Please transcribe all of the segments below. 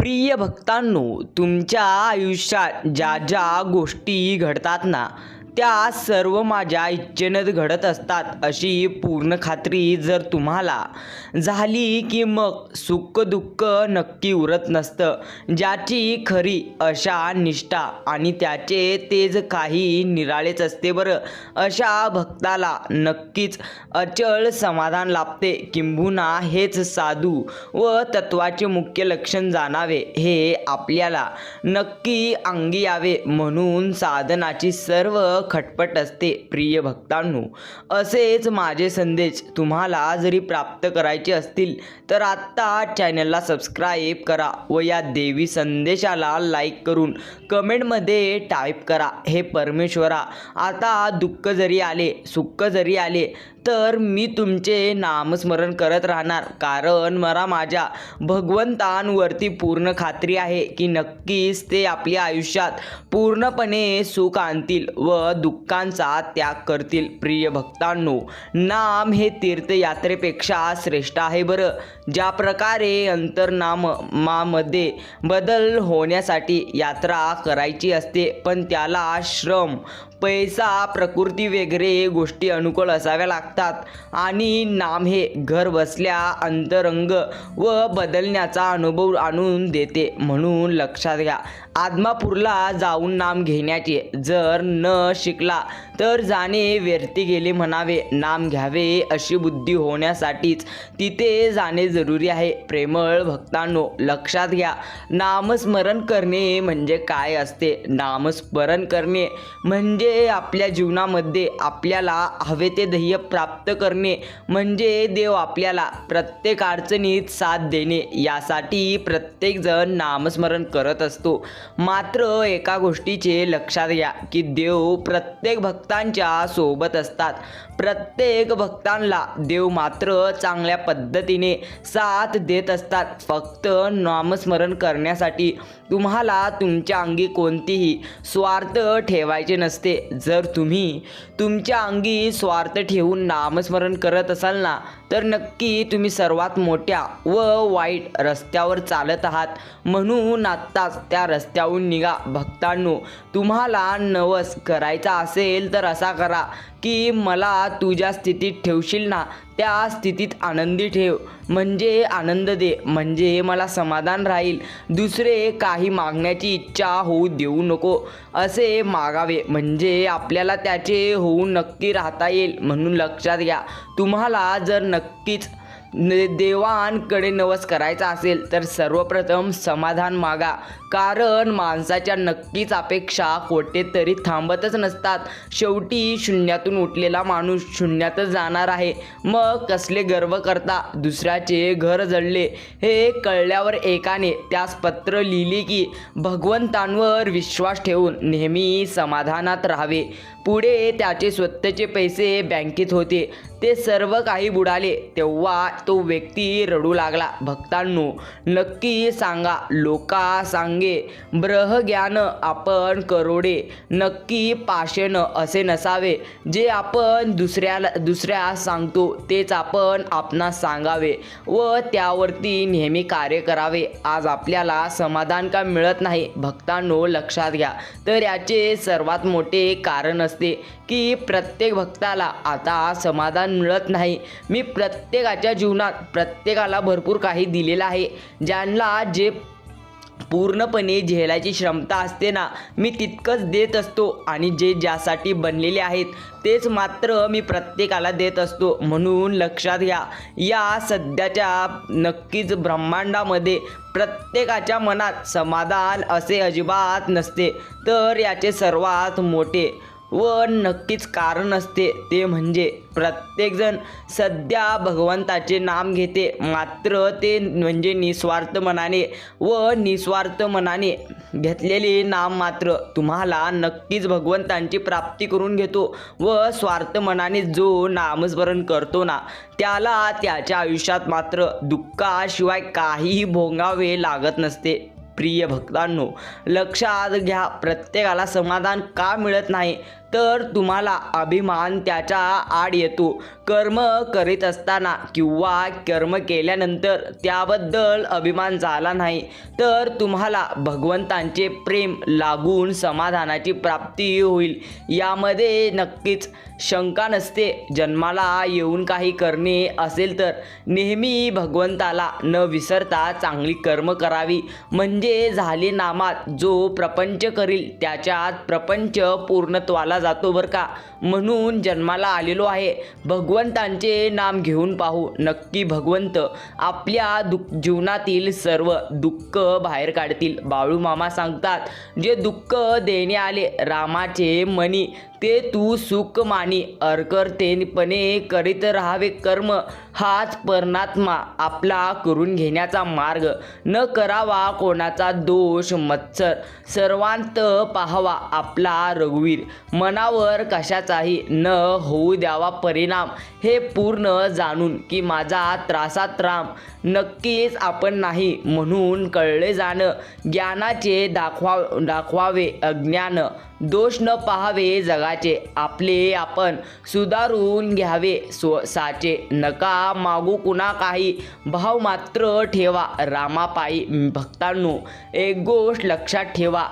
प्रिय भक्तांनो तुमच्या आयुष्यात ज्या ज्या गोष्टी घडतात ना त्या सर्व माझ्या इच्छेनं घडत असतात अशी पूर्ण खात्री जर तुम्हाला झाली की मग सुख दुःख नक्की उरत नसतं. ज्याची खरी अशा निष्ठा आणि त्याचे तेज काही निराळेच असते बरं. अशा भक्ताला नक्कीच अचळ समाधान लाभते. किंबहुना हेच साधू व तत्वाचे मुख्य लक्षण जाणावे हे आपल्याला नक्की अंगी यावे. म्हणून साधनाची सर्व खटपट असते प्रिय भक्तांनो. असेच माझे संदेश तुम्हाला जरी प्राप्त करायचे असतील तर आत्ता चॅनलला सबस्क्राईब करा व या देवी संदेशाला लाईक करून कमेंटमध्ये टाईप करा हे परमेश्वरा आता दुःख जरी आले सुख जरी आले तर मी तुमचे नामस्मरण करत राहणार. कारण मला माझ्या भगवंतांवरती पूर्ण खात्री आहे की नक्कीच ते आपल्या आयुष्यात पूर्णपणे सुख आणतील व दुःखांचा त्याग करतील प्रिय भक्तांनो. नाम हे तीर्थयात्रेपेक्षा श्रेष्ठ आहे बरं. ज्या प्रकारे अंतरनामामध्ये बदल होण्यासाठी यात्रा करायची असते पण त्याला श्रम पैसा प्रकृती वगैरे गोष्टी अनुकूल असाव्या लागतात. आणि नाम हे घर बसल्या अंतरंग व बदलण्याचा अनुभव आणून देते म्हणून लक्षात घ्या. आदमापूरला जाऊन नाम घेण्याचे जर न शिकला तर जाणे व्यर्थी गेले म्हणावे. नाम घ्यावे अशी बुद्धी होण्यासाठीच तिथे जाणे जरुरी आहे. प्रेमळ भक्तांनो लक्षात घ्या. नामस्मरण करणे म्हणजे काय असते? नामस्मरण करणे म्हणजे आपल्या जीवनामध्ये आपल्याला हवे ते ध्येय प्राप्त करणे म्हणजे देव आपल्याला प्रत्येक अडचणीत साथ देणे. यासाठी प्रत्येकजण नामस्मरण करत असतो. मात्र एका गोष्टीचे लक्षात घ्या की देव प्रत्येक भक्तांच्या सोबत असतात. प्रत्येक भक्तांना देव मात्र चांगल्या पद्धतीने साथ देत असतात. फक्त नामस्मरण करण्यासाठी तुम्हाला तुमच्या अंगी कोणतीही स्वार्थ ठेवायचे नसते. जर तुम्ही तुमच्या अंगी स्वार्थ ठेवून नामस्मरण करत असाल ना तर नक्की तुम्ही सर्वात मोठ्या व वाईट रस्त्यावर चालत आहात. म्हणून आत्ताच त्या रस्त्याहून निघा. भक्तांनो तुम्हाला नवस करायचा असेल तर असा करा की मला तुझ्या स्थितीत ठेवशील ना त्या स्थितीत आनंदी ठेव. म्हणजे आनंद दे म्हणजे मला समाधान राहील. दुसरे काही मागण्याची इच्छा होऊ देऊ नको. असे मागावे म्हणजे आपल्याला त्याचे होऊन नक्की राहता येईल म्हणून लक्षात घ्या. तुम्हाला जर नक्कीच देवांकडे नवस करायचा असेल तर सर्वप्रथम समाधान मागा. कारण माणसाच्या नक्कीच अपेक्षा कोठेतरी थांबतच नसतात. शेवटी शून्यातून उठलेला माणूस शून्यातच जाणार आहे. मग कसले गर्व करता दुसऱ्याचे घर जळले? हे कळल्यावर एकाने त्यास पत्र लिहिले की भगवंतांवर विश्वास ठेवून नेहमी समाधानात राहावे. पुढे त्याचे स्वतःचे पैसे बँकेत होते. ते सर्व काही बुडाले. तेव्हा तो व्यक्ती रडू लागला. भक्तांनो नक्की सांगा. लोका सांगे. ब्रहज्ञान आपण करोडे. नक्की पाषण असे नसावे. जे आपण दुसऱ्याला दुसऱ्या सांगतो तेच आपण आपणास सांगावे व त्यावरती नेहमी कार्य करावे. आज आपल्याला समाधान का मिळत नाही? भक्तांनो लक्षात घ्या. तर याचे सर्वात मोठे कारण असते की प्रत्येक भक्ताला आता समाधान मिळत नाही. मी प्रत्येकाच्या जीवनात प्रत्येकाला भरपूर काही दिलेलं आहे. ज्यांना जे पूर्णपणे झेलायची क्षमता असते ना मी तितकंच देत असतो आणि जे ज्यासाठी बनलेले आहेत तेच मात्र मी प्रत्येकाला देत असतो. म्हणून लक्षात घ्या या सध्याच्या नक्कीच ब्रह्मांडामध्ये प्रत्येकाच्या मनात समाधान असे अजिबात नसते. तर याचे सर्वात मोठे व नक्कीच कारण असते. ते म्हणजे प्रत्येकजण सध्या भगवंताचे नाम घेते. मात्र ते म्हणजे निस्वार्थ मनाने व निस्वार्थ मनाने घेतलेले नाम मात्र तुम्हाला नक्कीच भगवंतांची प्राप्ती करून घेतो व स्वार्थ मनाने जो नामस्मरण करतो ना त्याला त्याच्या आयुष्यात मात्र दुःखाशिवाय काहीही भोगावे लागत नसते. प्रिय भक्तांनो लक्षात घ्या प्रत्येकाला समाधान का मिळत नाही? तर तुम्हाला अभिमान त्याच्या आड येतो. कर्म करीत असताना किंवा कर्म केल्यानंतर त्याबद्दल अभिमान झाला नाही. तर तुम्हाला भगवंतांचे प्रेम लागून समाधानाची प्राप्ती होईल. यामध्ये नक्कीच शंका नसते. जन्माला येऊन काही करणे असेल तर नेहमी भगवंताला न विसरता चांगली कर्म करावी. म्हणजे झाले नामात जो प्रपंच करील त्याच्यात प्रपंच पूर्णत्वाला जातो बरं का? म्हणून जन्माला आलेलो आहे. भगवंतांचे नाम घेऊन पाहू. नक्की भगवंत आपल्या दुःख जीवनातील सर्व दुःख बाहेर काढतील. बाळू मामा सांगतात जे दुःख देणे आले रामाचे मनी ते तू सुख मानी. अर्कर्तेपणे करीत राहावे कर्म. हाच परमात्मा आपला करून घेण्याचा मार्ग. न करावा कोणाचा दोष मत्सर. सर्वांत पाहावा आपला रघुवीर. मन मनावर कशाचाही न होऊ द्यावा परिणाम हे पूर्ण जाणून की माझा त्रासात राम. नक्कीच आपण नाही म्हणून कळले जाणं. ज्ञानाचे दाखवा दाखवावे अज्ञान. दोष न पाहावे जगाचे. आपले आपण सुधारून घ्यावे. स्व साचे नका मागू कुणा काही भाव मात्र ठेवा रामापायी. भक्तांनो एक गोष्ट लक्षात ठेवा.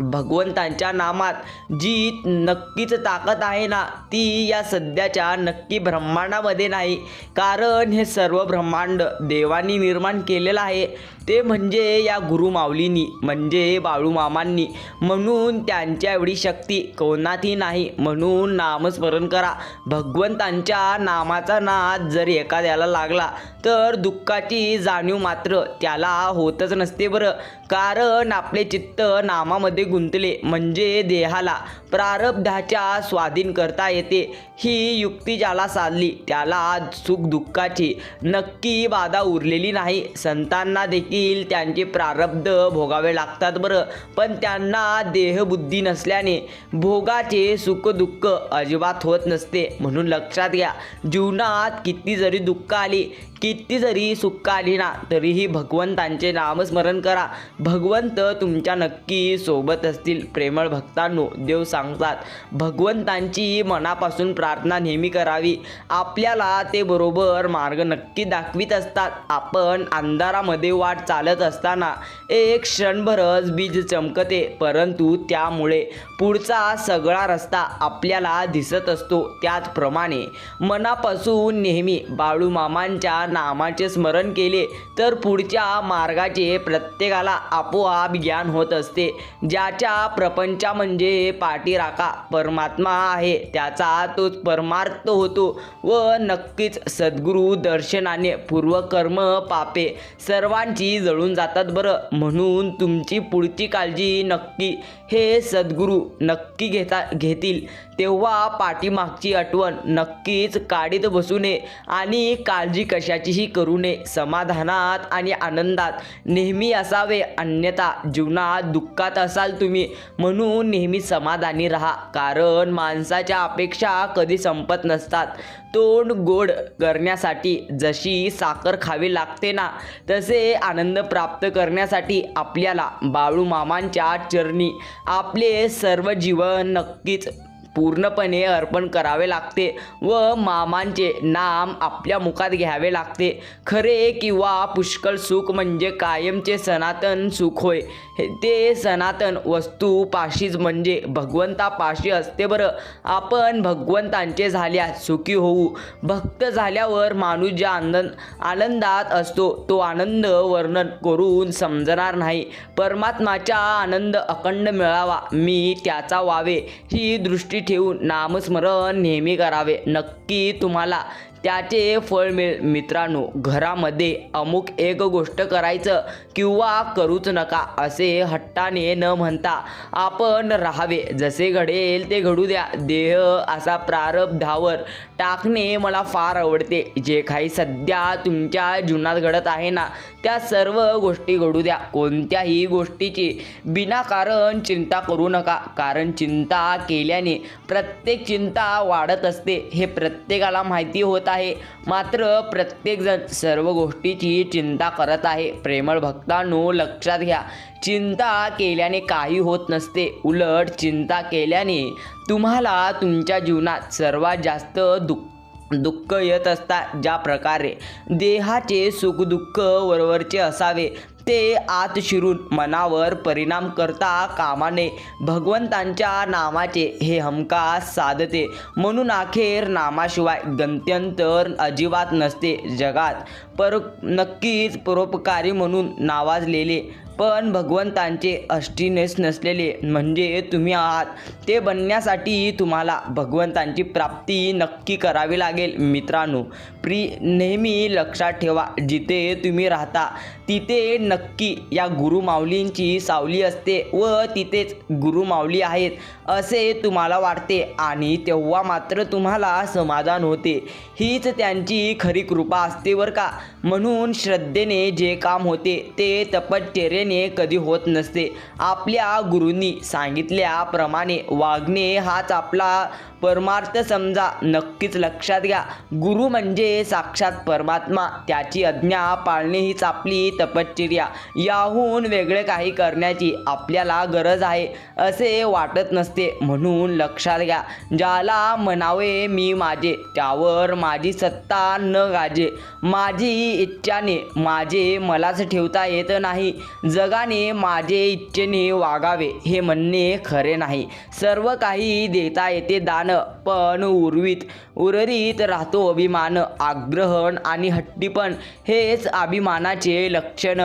भगवंतांच्या नामात जी नक्कीच ताकद आहे ना ती या सध्याच्या नक्की ब्रह्मांडामध्ये नाही. कारण हे सर्व ब्रह्मांड देवानी निर्माण केलेलं आहे. ते म्हणजे या गुरुमाऊलींनी म्हणजे बाळूमामांनी म्हणून त्यांच्या एवढी शक्ती कोणातही नाही. म्हणून नामस्मरण करा. भगवंतांच्या नामाचा नाद जर एखाद्याला लागला तर दुःखाची जाणीव मात्र त्याला होतच नसते बरं. कारण आपले चित्त नामामध्ये गुंतले म्हणजे देहाला प्रारब्धाच्या स्वाधीन करता येते. ही युक्ती ज्याला साधली त्याला सुख दुःखाची नक्की बाधा उरलेली नाही. संतांना देखील त्यांचे प्रारब्ध भोगावे लागतात बरं. पण त्यांना देहबुद्धी नसल्याने भोगाचे सुखदुःख अजिबात होत नसते. म्हणून लक्षात घ्या जीवनात किती जरी दुःख आली किती जरी सुख आली ना तरीही भगवंतांचे नामस्मरण करा. भगवंत तुमच्या नक्की सोबत असतील प्रेमळ भक्तांनो देव सांगतात. भगवंतांची मनापासून प्रार्थना नेहमी करावी. आपल्याला ते बरोबर मार्ग नक्की दाखवित असतात. आपण अंधारामध्ये वाट चालत असताना एक क्षणभरच बीज चमकते परंतु त्यामुळे पुढचा सगळा रस्ता आपल्याला दिसत असतो. त्याचप्रमाणे मनापासून नेहमी बाळूमामांच्या नामाचे स्मरण केले तर पुढच्या मार्गाचे प्रत्येकाला आपोआप ज्ञान होत असते. ज्याच्या प्रपंचा म्हणजे पाठीराखा परमात्मा आहे त्याचा तोच परमार्थ होतो व नक्कीच सद्गुरू दर्शनाने पूर्वकर्म पापे सर्वांची जळून जातात बरं. म्हणून तुमची पुढची काळजी नक्की हे सद्गुरू नक्की घेता घेतील. तेव्हा पाठीमागची आठवण नक्कीच काढीत बसू नये आणि काळजी कशाचीही करू नये. समाधानात आणि आनंदात नेहमी असावे. अन्यथा जीवनात दुःखात असाल तुम्ही. म्हणून नेहमी समाधानी राहा. कारण माणसाच्या अपेक्षा कधी संपत नसतात. तोंड गोड करण्यासाठी जशी साखर खावी लागते ना तसे आनंद प्राप्त करण्यासाठी आपल्याला बाळूमामांच्या चरणी आपले सर्व जीवन नक्कीच पूर्णपणे अर्पण करावे लागते व मामांचे नाम आपल्या मुखात घ्यावे लागते. खरे किंवा पुष्कळ सुख म्हणजे कायमचे सनातन सुख होय. हे- ते सनातन वस्तू पाशीच म्हणजे भगवंतापाशी असते बरं. आपण भगवंतांचे झाल्यास सुखी होऊ. भक्त झाल्यावर माणूस ज्या आनंद आनंदात असतो तो आनंद वर्णन करून समजणार नाही. परमात्माचा आनंद अखंड मिळावा मी त्याचा व्हावे ही दृष्टी ठेवून नामस्मरण नेहमी करावे. नक्की तुम्हाला त्याचे फळ मिळ मित्रांनो घरामध्ये अमुक एक गोष्ट करायचं किंवा करूच नका असे हट्टाने न म्हणता आपण राहावे. जसे घडेल ते घडू द्या. देह असा प्रारब्धावर टाकणे मला फार आवडते. जे काही सध्या तुमच्या जीवनात घडत आहे ना त्या सर्व गोष्टी घडू द्या. कोणत्याही गोष्टीची बिनाकारण चिंता करू नका. कारण चिंता केल्याने प्रत्येक चिंता वाढत असते. हे प्रत्येकाला माहिती होत आहे. मात्र प्रत्येकजण सर्व गोष्टीची चिंता करत आहे. प्रेमळ भक्तांनो लक्षात घ्या. चिंता केल्याने काही होत नसते. उलट चिंता केल्याने तुम्हाला तुमच्या जीवनात सर्वात जास्त दुःख दुःख येत असतात ज्या प्रकारे देहाचे सुखदुःख वरवरचे असावे ते आत शिरून मनावर परिणाम करता कामाने भगवंतांच्या नामाचे हे हमखास साधते. म्हणून अखेर नामाशिवाय गंत्यंतर अजिबात नसते जगात. पर नक्कीच परोपकारी म्हणून नावाजलेले पण भगवंतांचे अष्टीनेस नसलेले म्हणजे तुम्ही आहात. ते बनण्यासाठी तुम्हाला भगवंतांची प्राप्ती नक्की करावी लागेल मित्रांनो. प्री नेहमी लक्षात ठेवा जिथे तुम्ही राहता तिथे नक्की या गुरुमाऊलींची सावली असते व तिथेच गुरुमाऊली आहेत असे तुम्हाला वाटते. आणि तेव्हा मात्र तुम्हाला समाधान होते. हीच त्यांची खरी कृपा असते बरं का? म्हणून श्रद्धेने जे काम होते ते तपश्चर्येने कधी होत नसते. आपल्या गुरुंनी सांगितल्याप्रमाणे वागणे हाच आपला परमार्थ समजा नक्कीच लक्षात घ्या. गुरु म्हणजे साक्षात परमात्मा. त्याची आज्ञा पाळणे हीच आपली तपश्चर्या. याहून वेगळे काही करण्याची आपल्याला गरज आहे असे वाटत नसते. म्हणून लक्षात घ्या ज्याला म्हणावे मी माझे त्यावर माझी सत्ता न गाजे. माझी इच्छाने माझे मलाच ठेवता येत नाही. जगाने माझे इच्छेने वागावे हे म्हणणे खरे नाही. सर्व काही देता येते दान पण उर्वित उर्वरित राहतो अभिमान आग्रहण आणि हट्टीपण हेच अभिमानाचे लक्षण.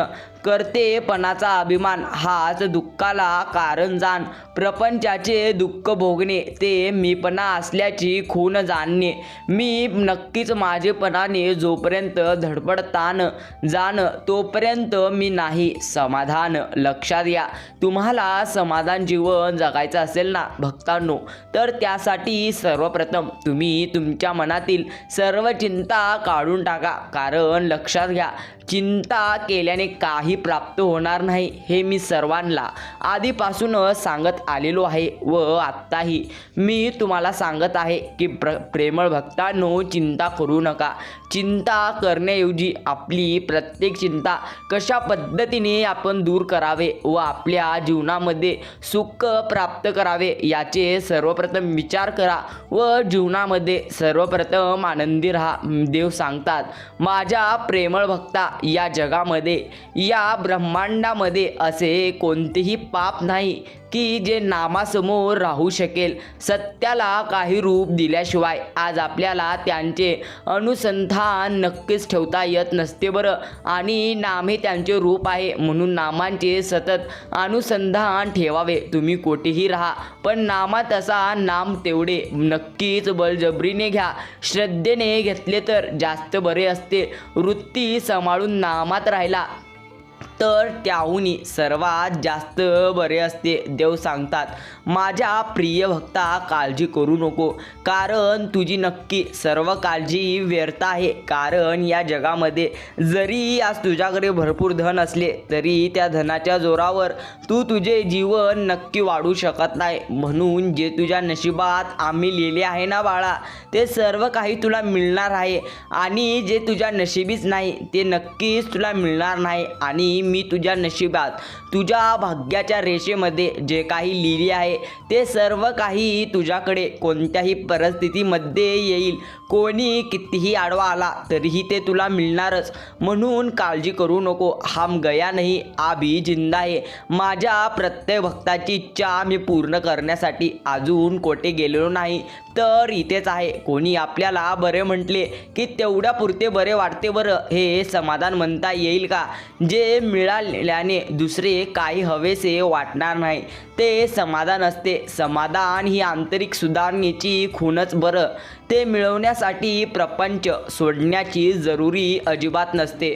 कर्तेपणाचा अभिमान हाच दुःखाला कारण जाण. प्रपंचाचे दुःख भोगणे ते मीपणा असल्याची खून जाणणे. मी नक्कीच माझेपणाने जोपर्यंत धडपडतान जाण तोपर्यंत मी नाही. समाधान लक्षात या तुम्हाला समाधान जीवन जगायचं असेल ना भक्तांनो? तर त्यासाठी सर्वप्रथम तुम्ही तुमच्या मनातील सर्व चिंता काढून टाका. कारण लक्षात घ्या चिंता केल्याने काही प्राप्त होणार नाही हे मी सर्वांना आधीपासूनच सांगत आलेलो आहे व आत्ताही. मी तुम्हाला सांगत आहे की प्र प्रेमळ भक्तांनो चिंता करू नका. चिंता करण्याऐवजी आपली प्रत्येक चिंता कशा पद्धतीने आपण दूर करावे व आपल्या जीवनामध्ये सुख प्राप्त करावे याचे सर्वप्रथम विचार करा व जीवनामध्ये सर्वप्रथम आनंदी राहा देव सांगतात. माझ्या प्रेमळ भक्ता या जगामध्ये या ब्रह्मांडामध्ये असे कोणतेही पाप नाही. की जे नामासमोर राहू शकेल सत्याला काही रूप दिल्याशिवाय आज आपल्याला त्यांचे अनुसंधान नक्कीच ठेवता येत नसते बरं. आणि नाम हे त्यांचे रूप आहे म्हणून नामांचे सतत अनुसंधान ठेवावे. तुम्ही कोठेही राहा पण नामात असा नाम तेवढे नक्कीच बळजबरीने घ्या. श्रद्धेने घेतले तर जास्त बरे असते. वृत्ती सांभाळून नामात राहिला तर त्याहूनही सर्वात जास्त बरे असते देव सांगतात. माझ्या प्रिय भक्ता काळजी करू नको. कारण तुझी नक्की सर्व काळजी व्यर्थ आहे. कारण या जगामध्ये जरी आज तुझ्याकडे भरपूर धन असले तरी त्या धनाच्या जोरावर तू तुझे जीवन नक्की वाढू शकत नाही. म्हणून जे तुझ्या नशिबात आम्ही लिहिले आहे ना बाळा ते सर्व काही तुला मिळणार आहे. आणि जे तुझ्या नशिबीच नाही ते नक्कीच तुला मिळणार नाही. आणि मी तुझ्या नशिबात. तुझ्या भाग्याच्या रेषेमध्ये जे काही लिहिले आहे ते सर्व काही तुझ्याकडे कोणत्याही परिस्थितीमध्ये येईल. कोणी कितीही आडवा आला तरीही ते तुला मिळणारच. म्हणून काळजी करू नको हम गया नाही आभी जिंदा आहे. माझ्या प्रत्येक भक्ताची इच्छा मी पूर्ण करण्यासाठी अजून कोठे गेलेलो नाही. तर इथेच आहे. कोणी आपल्याला बरे म्हटले की तेवढ्या पुरते बरे वाटते बरं. हे समाधान म्हणता येईल का? जे मिळाल्याने दुसरे काही हवेसे वाटणार नाही. ते समाधान असते. समाधान ही आंतरिक सुधारणेची खूणच बरं. ते मिळवण्यासाठी प्रपंच सोडण्याची जरुरी अजिबात नसते.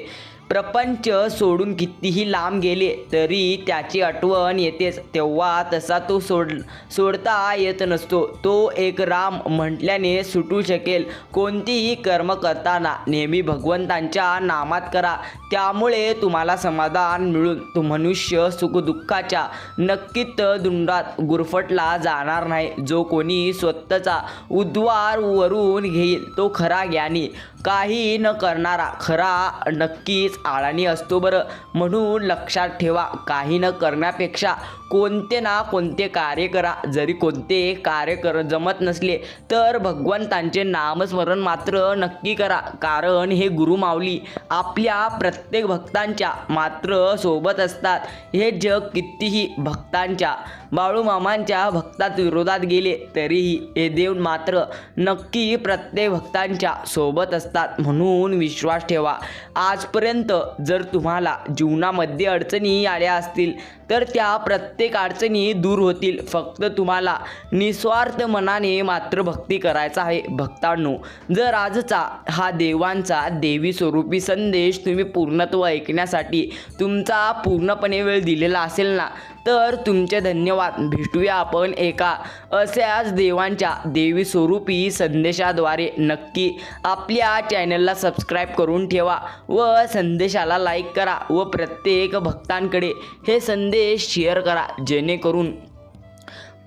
प्रपंच सोडून कितीही लांब गेले तरी त्याची आठवण येतेच. तेव्हा तसा तो सोड सोडता येत नसतो. तो एक राम म्हटल्याने सुटू शकेल. कोणतीही कर्म करताना नेहमी भगवंतांच्या नामात करा. त्यामुळे तुम्हाला समाधान मिळून तो मनुष्य सुखदुःखाच्या नक्कीच दुंडात गुरफटला जाणार नाही. जो कोणी स्वतःचा उद्वार वरून घेईल तो खरा ज्ञानी. काही न करणारा खरा नक्कीच आळाणी असतो बरं. म्हणून लक्षात ठेवा काही न करण्यापेक्षा कोणते ना कोणते कार्य करा. जरी कोणते कार्य कर जमत नसले तर भगवंतांचे नामस्मरण मात्र नक्की करा. कारण हे गुरुमाऊली आपल्या प्रत्येक भक्तांच्या मात्र सोबत असतात. हे जग कितीही भक्तांच्या बाळूमामांच्या भक्तात विरोधात गेले तरीही हे देव मात्र नक्की प्रत्येक भक्तांच्या सोबत असतात म्हणून विश्वास ठेवा. आजपर्यंत जर तुम्हाला जीवनामध्ये अडचणी आल्या असतील तर त्या प्रत्येक अडचणी दूर होतील. फक्त तुम्हाला निस्वार्थ मनाने मात्र भक्ती करायचा आहे भक्तांनो. जर आजचा हा देवांचा देवी स्वरूपी संदेश तुम्ही पूर्णत्व ऐकण्यासाठी तुमचा पूर्णपणे वेळ दिलेला असेल ना तर तुमचे धन्यवाद. भेटूया आपण एका अशाच देवांच्या देवी स्वरूपी संदेशाद्वारे. नक्की आपल्या चॅनलला सबस्क्राईब करून ठेवा व संदेशाला लाईक करा व प्रत्येक भक्तांकडे हे संदेश शेअर करा. जेणेकरून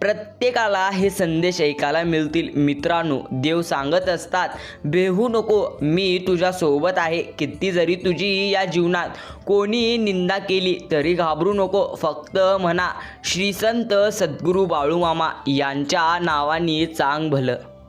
प्रत्येकाला हे संदेश ऐकायला मिळतील. मित्रांनो देव सांगत असतात बेहू नको मी तुझ्यासोबत आहे. किती जरी तुझी या जीवनात कोणी निंदा केली तरी घाबरू नको. फक्त म्हणा श्रीसंत सद्गुरू बाळूमामा यांच्या नावाने चांग भलं.